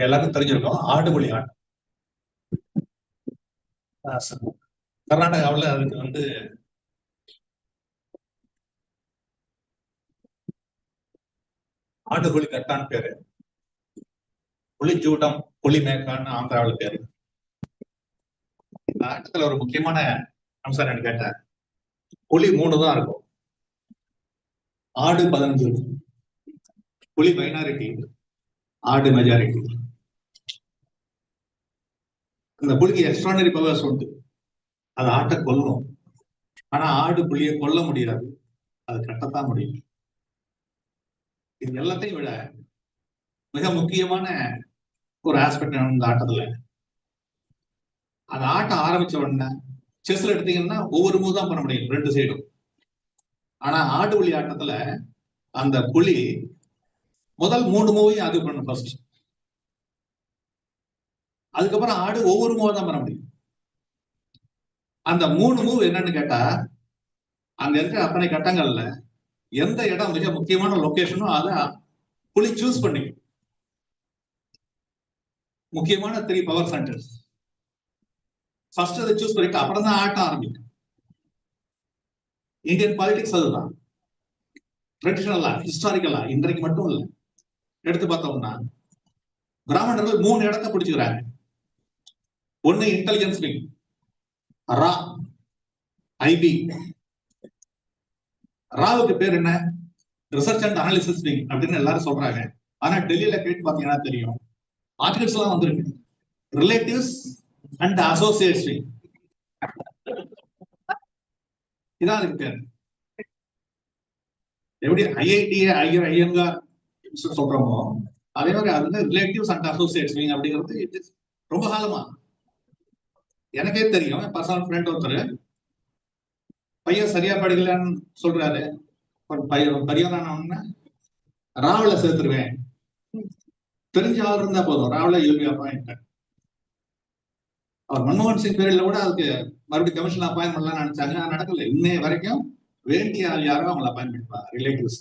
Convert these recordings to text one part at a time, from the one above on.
எல்லாருக்கும் தெரிஞ்சிருக்கும். ஆடுபுலி ஆட்டம் ஆஹ் கர்நாடகாவுல அதுக்கு வந்து ஆடுபுலி கட்டான்னு பேரு. புலிச்சூட்டம் புலி மேக்கான்னு ஆந்திராவில் பேரு. இந்த ஆட்டத்துல ஒரு முக்கியமான அம்சம் என்னன்னு கேட்டேன் புலி மூணு தான் இருக்கும். ஆடு பதினஞ்சு. இருக்கும் புலி மைனாரிட்டி ஆடு மெஜாரிட்டி அந்த புலிக்கு எக்ஸ்ட்ரானரி பவர்ஸ் உண்டு அது ஆட்டை கொல்லும் ஆனா ஆடு புலியை கொல்ல முடியாது. அது கட்டத்தான் முடியும். இது எல்லாத்தையும் விட மிக முக்கியமான ஒரு ஆஸ்பெக்ட் இந்த ஆட்டத்துல. அந்த ஆட்டம் ஆரம்பிச்ச உடனே செஸ்ல எடுத்தீங்கன்னா ஒவ்வொரு மூவ் தான் பண்ண முடியும் ரெண்டு சைடும் ஆனா ஆடு புலி ஆட்டத்துல அந்த புலி முதல் மூணு மூவையும் அது பண்ணும் ஃபர்ஸ்ட் அதுக்கப்புறம் ஆடு ஒவ்வொரு மூவா தான் பண்ண முடியும். அந்த மூணு மூவ் என்னன்னு கேட்டா அங்க இருக்கிற அத்தனை கட்டங்கள்ல எந்த இடம் மிக முக்கியமான லொகேஷனோ அதை புலி சூஸ் பண்ணிக்கும் முக்கியமான த்ரீ பவர் சென்டர்ஸ் ஃபர்ஸ்ட் அதை சூஸ் பண்ணிட்டு அப்புறம் தான் ஆட்டம் ஆரம்பிக்கும். இந்தியன் பாலிடிக்ஸ் அதுதான். ட்ரெடிஷனலா ஹிஸ்டாரிக்கலா இன்றைக்கு மட்டும் இல்ல. எடுத்து பார்த்தோம்னா பிராமணர்கள் மூணு இடத்தை பிடிச்சுக்கிறாங்க. ஒண்ணு இன்டெலிஜென்ஸ் விங் ரா ஐபி ராவுக்கு பேர் என்ன? ரிசர்ச் அண்ட் அனாலிசிஸ் விங் அப்படின்னு எல்லாரும் சொல்றாங்க. ஆனா டெல்லியில கேட்டு பாத்தீங்கன்னா தெரியும். ஆர்டிகல்ஸ் எல்லாம் வந்திருக்கு. ரிலேட்டிவ்ஸ் அண்ட் அசோசியேட்ஸ் விங் இதான் அதுக்கு பேர். எப்படி? ஐஐடி ஐயர் ஐயங்கார் சொல்றோமோ அதே மாதிரி அது வந்து ரிலேட்டிவ்ஸ் அண்ட் அசோசியேட்ஸ் விங் அப்படிங்கிறது ரொம்ப காலமா. எனக்கே தெரியும். பர்சனல் ஃப்ரெண்ட் ஒருத்தர். பையன் சரியா படிக்கலன்னு சொல்றாரு. பையன் பையன் பரியாரான ராவல சேர்த்துருவேன். தெரிஞ்ச ஆள் இருந்தா போதும். ராவல யூபி அப்பாயிண்ட் அவர் மன்மோகன் சிங் பீரியட்ல கூட அதுக்கு மறுபடியும் கமிஷன் அப்பாயின் பண்ணலாம் நினைச்சாங்க. நடக்கல. இன்னைய வரைக்கும் வேண்டிய ஆள் யாரும் அவங்களை அப்பாயின் பண்ணிப்பா ரிலேட்டிவ்ஸ்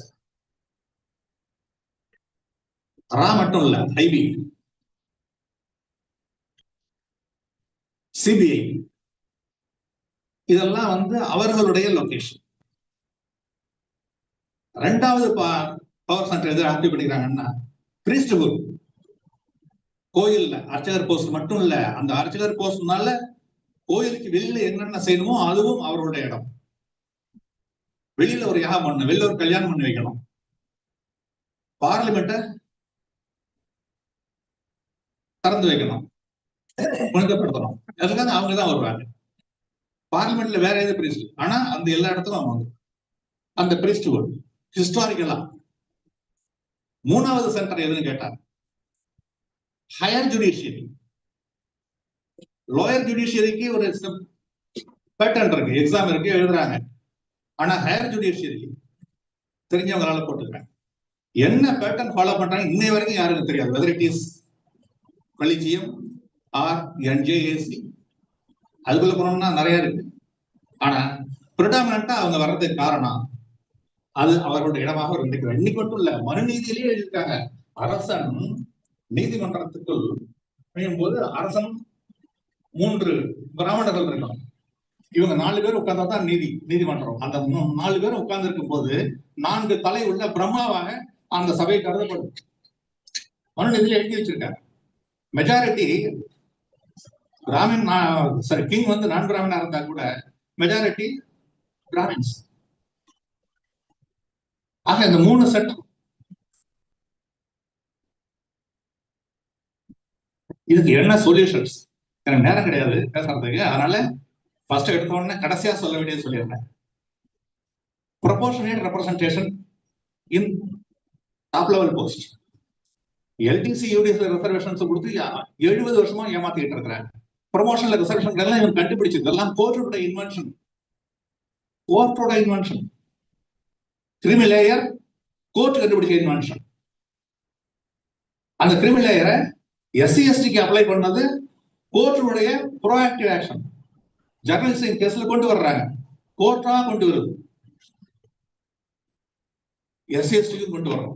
ரா மட்டும் இல்ல ஐபி சிபிஐ இதெல்லாம் வந்து அவர்களுடைய லொகேஷன் ரெண்டாவது பவர் சென்டர் எது ஆக்டிவ் பண்ணிக்கிறாங்கன்னா பிரிஸ்டுபுர் கோயில்ல அர்ச்சகர் போஸ்ட் மட்டும் இல்ல அந்த அர்ச்சகர் போஸ்ட்னால கோயிலுக்கு வெளியில என்னென்ன செய்யணுமோ அதுவும் அவர்களுடைய இடம். வெளியில ஒரு யாகம் பண்ணணும் வெளியில ஒரு கல்யாணம் பண்ணி வைக்கணும். பார்லிமெண்ட்டை திறந்து வைக்கணும். புனிதப்படுத்தணும். அதுக்காக அவங்க தான் வருவாங்க. பார்லிமெண்ட்ல வேற எது பிரிஸ்ட் ஆனா அந்த எல்லா இடத்துக்கும் அவங்க வந்து. அந்த பிரிஸ்ட் ஹிஸ்டாரிக்கலா மூணாவது சென்டர் எதுன்னு கேட்டாங்க ஹையர் ஜுடிஷியரி லோயர் ஜுடிஷியரிக்கு ஒரு பேட்டர்ன் இருக்கு எக்ஸாம் இருக்கு எழுதுறாங்க. ஆனா ஹையர் ஜுடிஷியரி தெரிஞ்சவங்களால போட்டுக்கிறாங்க என்ன பேட்டர்ன் ஃபாலோ பண்றாங்க இன்னை வரைக்கும் யாருக்கும் தெரியாது. Whether it is collegium or NJAC அதுக்குள்ள போனோம்னா நிறைய இருக்கு. ஆனா பிரிடாமினா அவங்க வர்றதுக்கு காரணம் அது அவர்களுடைய இடமாக இருந்துக்கிறார் இன்னைக்கு மட்டும் இல்ல மனுநீதியிலேயே இருக்காங்க. அரசன் நீதிமன்றத்துக்குள் நுழையும் போது அரசன் மூன்று பிராமணர்கள் இருக்கணும். இவங்க நாலு பேர் உட்கார்ந்தா தான் நீதி நீதிமன்றம். அந்த நாலு பேர் உட்கார்ந்து இருக்கும் போது நான்கு தலை உள்ள பிரம்மாவாக அந்த சபை கருதப்படும். மனுநீதியில எழுதி வச்சிருக்காங்க. மெஜாரிட்டி பிராமின் சாரி கிங் வந்து நான் பிராமினா இருந்தா கூட மெஜாரிட்டி பிராமின்ஸ் ஆக இந்த மூணு செட் இதுக்கு என்ன சொல்யூஷன்ஸ் எனக்கு நேரம் கிடையாது பேசுறதுக்கு. அதனால ஃபர்ஸ்ட் எடுத்த உடனே கடைசியா சொல்ல வேண்டியது சொல்லிடுறேன். Proportionate representation in top level post LDC UDS reservations கொடுத்து எழுபது வருஷமா ஏமாத்திட்டு இருக்கிறாங்க. ப்ரொமோஷன்ல ரிசப்ஷன் எல்லாம் இவன் கண்டுபிடிச்சது இதெல்லாம் கோர்ட்டோட இன்வென்ஷன் கோர்ட்டோட இன்வென்ஷன் கிரிமி லேயர் கோர்ட் கண்டுபிடிச்ச இன்வென்ஷன் அந்த கிரிமி லேயரை எஸ்சி எஸ்டிக்கு அப்ளை பண்ணது கோர்ட்டுடைய ப்ரோஆக்டிவ் ஆக்ஷன் ஜர்னலிஸ்டிங் கேஸ்ல கொண்டு வர்றாங்க. கோர்ட்டா கொண்டு வருது. எஸ்சி எஸ்டிக்கும் கொண்டு வரோம்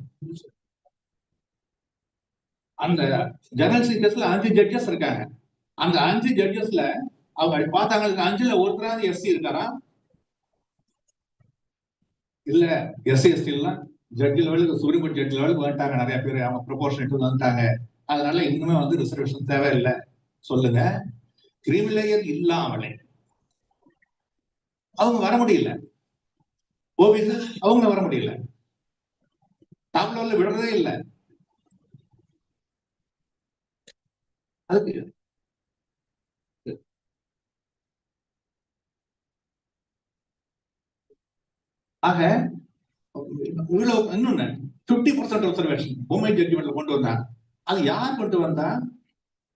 அந்த ஜெனரல் கேஸ்ல அஞ்சு ஜட்ஜஸ் இருக்காங்க. அந்த அஞ்சு ஜட்ஜஸ்ல அவங்க பார்த்தாங்க அஞ்சுல ஒருத்தராவது எஸ்சி இருக்காரா? இல்ல எஸ்சி எஸ்டி எல்லாம் ஜட்ஜி லெவலுக்கு சுப்ரீம் கோர்ட் ஜட்ஜி லெவலுக்கு வந்துட்டாங்க நிறைய பேர். அவங்க ப்ரொபோர்ஷன் வந்துட்டாங்க. அதனால இன்னுமே வந்து ரிசர்வேஷன் தேவையில்லை. சொல்லுங்க. கிரிமிலேயர் இல்லாமலே. அவங்க வர முடியல. ஓபிசி அவங்க வர முடியல. டாப் லெவல்ல விடுறதே இல்லை. அதுக்கு ஆக இவ்வளவு இன்னொன்னு பிப்டி பர்சன்ட் ரிசர்வேஷன் பொம்மை ஜட்ஜ்மெண்ட்ல கொண்டு வந்தாங்க. அது யார் கொண்டு வந்தா?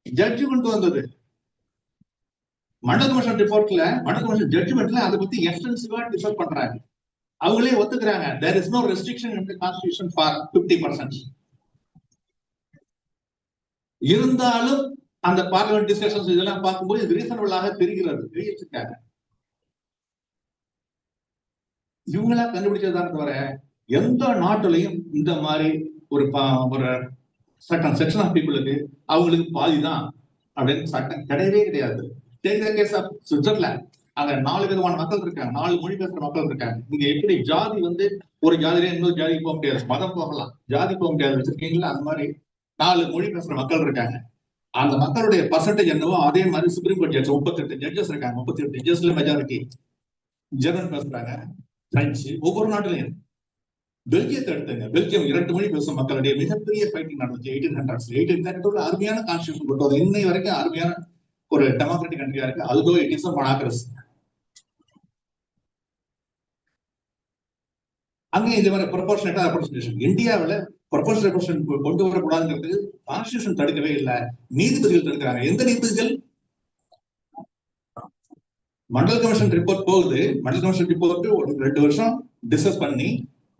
ஜட்ஜ் கொண்டு வந்தது. மண்டல் கமிஷன் ரிப்போர்ட்ல மண்டல் கமிஷன் ஜட்ஜ்மெண்ட்ல அதை பத்தி எக்ஸ்டென்சிவா டிஸ்கஸ் பண்றாங்க. அவங்களே ஒத்துக்கிறாங்க. There is no restriction in constitution for fifty percent இருந்தாலும் அந்த பார்லிமெண்ட் டிஸ்கஷன்ஸ் இதெல்லாம் பார்க்கும்போது இது ரீசனபிளாக தெரிகிறது. தெரிவிச்சிருக்காங்க. இவங்களா கண்டுபிடிச்சதுதான் தவிர எந்த நாட்டிலையும் இந்த மாதிரி ஒரு ஒரு சட்டம் செக்ஷன் ஆஃப் பீப்புளுக்கு அவங்களுக்கு பாதி தான் அப்படின்னு சட்டம் கிடையவே கிடையாது. கேஸ் ஆஃப் சுவிட்சர்லாந்து அங்க நாலு விதமான மக்கள் இருக்காங்க. நாலு மொழி பேசுற மக்கள் இருக்காங்க. இங்க எப்படி ஜாதி வந்து ஒரு ஜாதியில இன்னொரு ஜாதி போக முடியாது. மதம் போகலாம். ஜாதி போக முடியாது. வச்சிருக்கீங்களா? அந்த மாதிரி நாலு மொழி பேசுற மக்கள் இருக்காங்க. அந்த மக்களுடைய பர்சன்டேஜ் என்னவோ அதே மாதிரி சுப்ரீம் கோர்ட் ஜட்ஜ் முப்பத்தெட்டு ஜட்ஜஸ் இருக்காங்க. முப்பத்தி எட்டு ஜட்ஜஸ்ல மெஜாரிட்டி ஜெர்மன் பேசுறாங்க. பிரெஞ்சு ஒவ்வொரு நாட்டிலையும். பெல்ஜியத்தை எடுத்துங்க. பெல்ஜியம் இரண்டு மொழி பேசும் மக்களுடைய மிகப்பெரிய ஃபைட்டிங் நடந்துச்சு. எயிட்டீன் ஹண்ட்ரட்ஸ் எயிட்டீன் ஹண்ட்ரட்ல அருமையான கான்ஸ்டியூஷன் கொண்டு வந்து இன்னை வரைக்கும் அருமையான ஒரு டெமோக்ராட்டிக் கண்ட்ரியா இருக்கு. அதுதோ இட் இஸ் மனாக்ரஸ் அங்கே இந்த மாதிரி ப்ரொபோர்ஷனேட்டா ரெப்ரஸன்டேஷன் இந்தியாவில் ப்ரொபோர்ஷன் ரெப்ரஸன்ட் கொண்டு வரக்கூடாதுங்கிறது கான்ஸ்டியூஷன் தடுக்கவே இல்லை. நீதிபதிகள் தடுக்கிறாங்க. எந்த நீதிபதிகள்? மண்டல் கமிஷன் ரிப்போர்ட் போகுது. மண்டல் கமிஷன் ரிப்போர்ட் ஒரு ரெண்டு வருஷம் டிஸ்கஸ் பண்ணி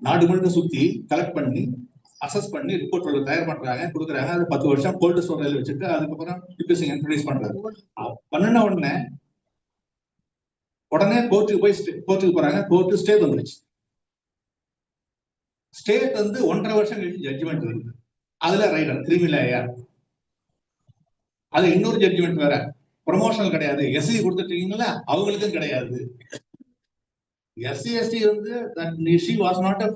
நாடு முழுக்க சுத்தி கலெக்ட் பண்ணி அசஸ் பண்ணி ரிப்போர்ட் தயார் பண்றாங்க கொடுக்குறாங்க. அது பத்து வருஷம் கோல்டு ஸ்டோரேஜ் வச்சுட்டு அதுக்கப்புறம் யூபிஎஸ்சி இன்ட்ரடியூஸ் பண்றாரு. பண்ணின பண்ணுன உடனே உடனே கோர்ட்டுக்கு போய் கோர்ட்டுக்கு போறாங்க. கோர்ட்டு ஸ்டே வந்துருச்சு. ஸ்டேட் வந்து ஒன்றரை வருஷம் கழிச்சு ஜட்ஜ்மெண்ட் வருது. அதுல ரைடர் கிரிமிலேயர் அது இன்னொரு ஜட்ஜ்மெண்ட் வேற. ப்ரொமோஷனல் கிடையாது. எஸ்சி கொடுத்துட்டீங்களா அவங்களுக்கும் கிடையாது. எஸ்சி எஸ்டி வந்து that she was not a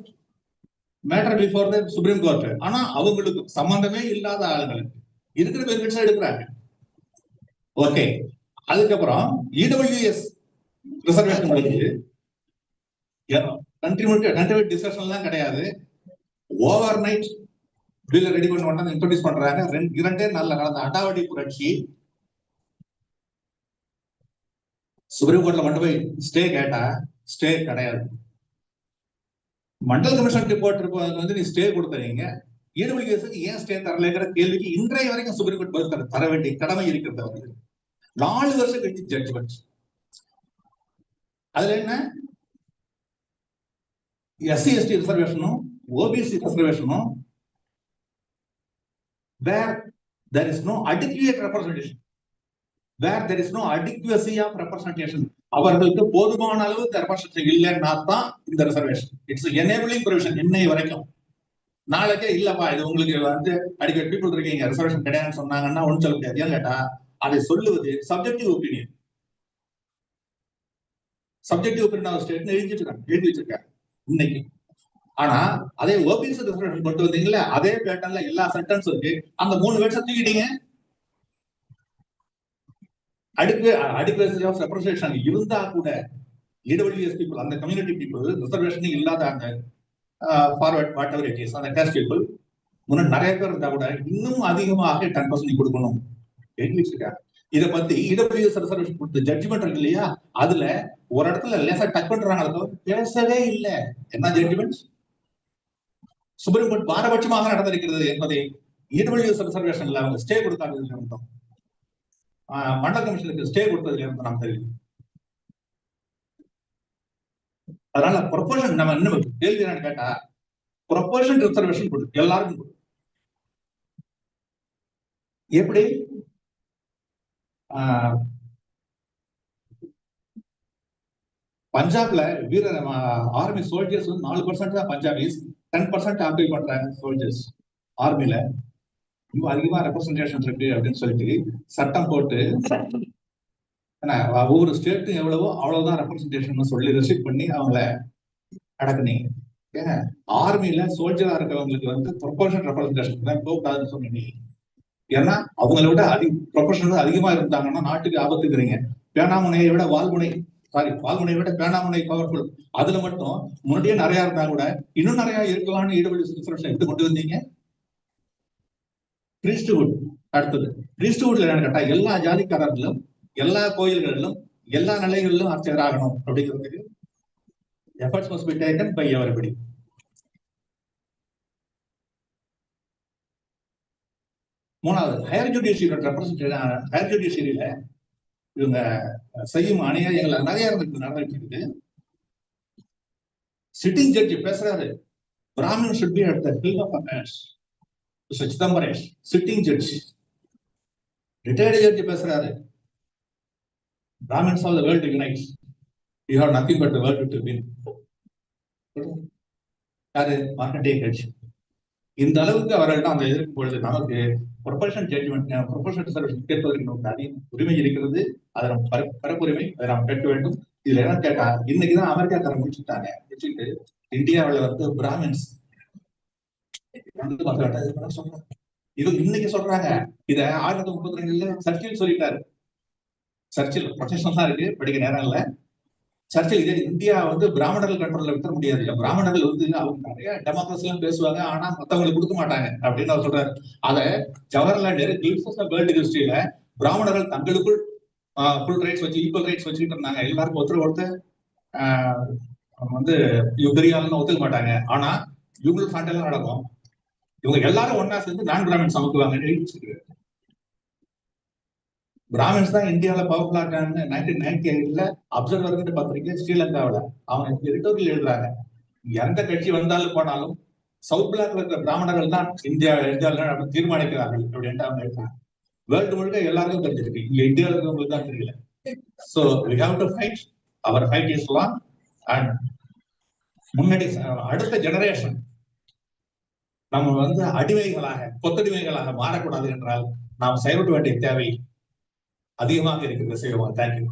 matter before the supreme court ஆனா அவங்களுக்கு சம்பந்தமே இல்லாத ஆளுங்களுக்கு இருக்கிற பெனிஃபிட்ஸ் எடுக்கிறாங்க. ஓகே அதுக்கப்புறம் இடபிள்யூஎஸ் ரிசர்வேஷன் முடிஞ்சு கண்ட்ரி கண்டினியூட்டி டிஸ்கஷன் கிடையாது. ஓவர் நைட் பில்ல ரெடி பண்ண உடனே இன்ட்ரோடியூஸ் பண்றாங்க. ரெண்டு இரண்டே நாள்ல நடந்த அடாவடி புரட்சி சுப்ரீம் கோர்ட்ல மட்டும் போய் ஸ்டே கேட்டா ஸ்டே கிடையாது. மண்டல் கமிஷன் ரிப்போர்ட் வந்து நீ ஸ்டே கொடுத்துறீங்க ஈடுபடி கேஸுக்கு ஏன் ஸ்டே தரலைங்கிற கேள்விக்கு இன்றைய வரைக்கும் சுப்ரீம் கோர்ட் பதில் தர- தர வேண்டிய கடமை இருக்கிறது அவர்கள் நாலு வருஷம் கழிச்சு ஜட்ஜ்மெண்ட் அதுல என்ன? எஸ்சி எஸ்டி ரிசர்வேஷனும் OBC ரிசர்வேஷனும் where there is no adequate representation where there is no adequacy of representation அவர்களுக்கு போதுமான அளவு ரெப்ரசன்டேஷன் இல்லைன்னா தான் இந்த ரிசர்வேஷன் இட்ஸ் எனேபிளிங் ப்ரொவிஷன் இன்னை வரைக்கும். நாளைக்கே இல்லப்பா இது உங்களுக்கு வந்து அடிக்கடி பீப்புள் இருக்கீங்க ரிசர்வேஷன் கிடையாதுன்னு சொன்னாங்கன்னா ஒன்றும் சொல்ல முடியாது. ஏன் கேட்டா அதை சொல்லுவது subjective opinion subjective opinion state எழுதி வச்சிருக்காங்க எழுதி வச்சிருக்காங்க இன்னைக்கு. ஆனா அதே ஓபிஎஸ் ரிசர்வேஷன் கொண்டு வந்தீங்கல்ல அதே பேட்டர்ன்ல எல்லா சென்டென்ஸ் இருக்கு. அந்த மூணு வேர்ட்ஸ் தூக்கிட்டீங்க. அடுக்கு அடிக்குவசி ஆஃப் ரெப்ரசன்டேஷன் இருந்தா கூட இடபிள்யூஎஸ் பீப்புள் அந்த கம்யூனிட்டி பீப்புள் ரிசர்வேஷன் இல்லாத அந்த forward whatever it is அந்த கேஸ்ட் பீப்புள் முன்னாடி நிறைய பேர் இருந்தா கூட இன்னும் அதிகமாக டென் பர்சன்ட் கொடுக்கணும். எழுதி இத பத்தி இடபிள்யூஎஸ் ரிசர்வேஷன் கொடுத்த ஜட்ஜ்மெண்ட் இருக்கு இல்லையா? அதுல ஒரு இடத்துல லேசா டக் பண்றாங்க பேசவே இல்லை. என்ன ஜட்ஜ்மெண்ட் சுப்ரீம் கோர்ட் பாரபட்சமாக நடந்திருக்கிறது என்பதை இடபிள்யூஎஸ் ரிசர்வேஷன்ல அவங்க ஸ்டே கொடுத்தாங்க மண்டல கமிஷனுக்கு ஸ்டே கொடுத்ததுல இருந்து நாம் தெரியும் அதனால ப்ரொபோஷன் நம்ம இன்னும் கேள்வி என்னன்னு கேட்டா ப்ரொபோஷன் ரிசர்வேஷன் கொடுக்கும் எல்லாருக்கும் கொடுக்கும் எப்படி? ஆஹ், பஞ்சாப்ல வீர ஆர்மி சோல்ஜர்ஸ் வந்து நாலு பர்சன்ட் தான் பஞ்சாபிஸ் டென் பர்சன்ட் ஆக்கிள் பண்றாங்க சோல்ஜர்ஸ் ஆர்மில அதிகமா ரெப்ரசன்டேஷன் இருக்கு அப்படின்னு சொல்லிட்டு சட்டம் போட்டு ஏன்னா ஒவ்வொரு ஸ்டேட்டும் எவ்வளவோ அவ்வளவுதான் ரெப்ரசன்டேஷன் சொல்லி ரெஸ்ட்ரிக்ட் பண்ணி அவங்கள அடக்குனீங்க. ஏங்க ஆர்மில சோல்ஜரா இருக்கவங்களுக்கு வந்து ப்ரொபோர்ஷன் ரெப்ரசன்டேஷன் தான் போகக்கூடாதுன்னு சொன்னீங்க. ஏன்னா அவங்கள விட அதிக ப்ரொபோர்ஷன் அதிகமா இருந்தாங்கன்னா நாட்டுக்கு ஆபத்துக்கிறீங்க பேனாமுனையை விட வால்முனை சாரி வால்முனையை விட பேனாமுனை பவர்ஃபுல் அதுல மட்டும் முன்னாடியே நிறைய இருந்தா கூட இன்னும் நிறைய இருக்கலாம்னு டிஃபரன்ஸ் எடுத்து கொண்டு வந்தீங்க. கிறிஸ்துவுட் அடுத்தது. கிறிஸ்துவுட்ல என்னன்னு கேட்டா எல்லா ஜாதிக்காரர்களும் எல்லா கோயில்களிலும் எல்லா நிலைகளிலும் அர்ச்சகராகணும் அப்படிங்கிறதுக்கு efforts must be taken by everybody மூணாவது ஹையர் ஜுடிஷியல் ரெப்ரசன்டேஷன் ஹையர் ஜுடிஷியரியில இவங்க செய்யும் அநியாயங்கள் நிறைய இருந்துருக்கு நடந்துட்டு இருக்குது. சிட்டிங் ஜட்ஜி பேசுறாரு. Brahmin should be at the helm of affairs Chitambaresh sitting judge retired judge பேசுறாரு. Brahmins of the world unites you have nothing but world to win யாரு? மார்க்கண்டே கட்சி இந்த அளவுக்கு அவர்கள்ட்ட அந்த எதிர்க்கும் பொழுது நமக்கு ப்ரொபஷன் ஜட்ஜ்மெண்ட் ப்ரொபஷன் சர்வீஸ் கேட்பதற்கு நமக்கு அதிக உரிமை இருக்கிறது. அதை நம்ம பரப்புரிமை அதை நாம் கேட்க வேண்டும். இதுல என்ன கேட்டா இன்னைக்குதான் அமெரிக்காக்காரன் முடிச்சுட்டாங்க முடிச்சுட்டு இந்தியாவுல வந்து பிராமின்ஸ் இது இது இன்னைக்கு சொல்றாங்க. இத ஆயிரத்தி முப்பத்தி ரெண்டுல சர்ச்சில் சொல்லிட்டாரு. சர்ச்சில் ப்ரொஃபஷனல் தான் இருக்கு. படிக்க நேரம் இல்ல. சர்ச்சில் இதே இந்தியா வந்து பிராமணர்கள் கண்ட்ரோல்ல விட்டுற முடியாது இல்ல. பிராமணர்கள் வந்து அவங்க நிறைய டெமோக்ரஸி எல்லாம் பேசுவாங்க. ஆனா மத்தவங்களுக்கு கொடுக்க மாட்டாங்க அப்படின்னு அவர் சொல்றாரு. அத Jawaharlal Nehru glimpses of world ஹிஸ்டரியில பிராமணர்கள் தங்களுக்குள் ஃபுல் ரைட்ஸ் வச்சு ஈக்குவல் ரைட்ஸ் வச்சுக்கிட்டு இருந்தாங்க. எல்லாருக்கும் ஒருத்தர் ஒருத்தர் ஆஹ், வந்து இவங்க ஒத்துக்க மாட்டாங்க. ஆனா இவங்களுக்கு சண்டைலாம் நடக்கும் இவங்க எல்லாரும் ஒன்னா சேர்ந்து நான் பிராமின் சமக்குவாங்கன்னு எழுதி பிராமின்ஸ் தான் இந்தியாவில் பவர்ஃபுல்லா இருக்காங்க நைன்டீன் நைன்டி எயிட்ல அப்சர்வர் பத்திரிகை ஸ்ரீலங்காவில் அவங்க எடிட்டோரியல் எழுதுறாங்க. எந்த கட்சி வந்தாலும் போனாலும் சவுத் பிளாக்ல இருக்கிற பிராமணர்கள் தான் இந்தியா இந்தியாவில் தீர்மானிக்கிறார்கள் அப்படின்ட்டு அவங்க எழுதுறாங்க. வேர்ல்டு முழுக்க எல்லாருக்கும் தெரிஞ்சிருக்கு. இங்க இந்தியாவில் இருக்கிறவங்களுக்கு தான் தெரியல. So we have to fight our fight is long and முன்னாடி அடுத்த ஜெனரேஷன் நம்ம வந்து அடிமைகளாக கொத்தடிமைகளாக மாறக்கூடாது என்றால் நாம் செயல்பட வேண்டிய தேவை அதிகமாக இருக்கிறது. செய்வோம் தேங்க்யூ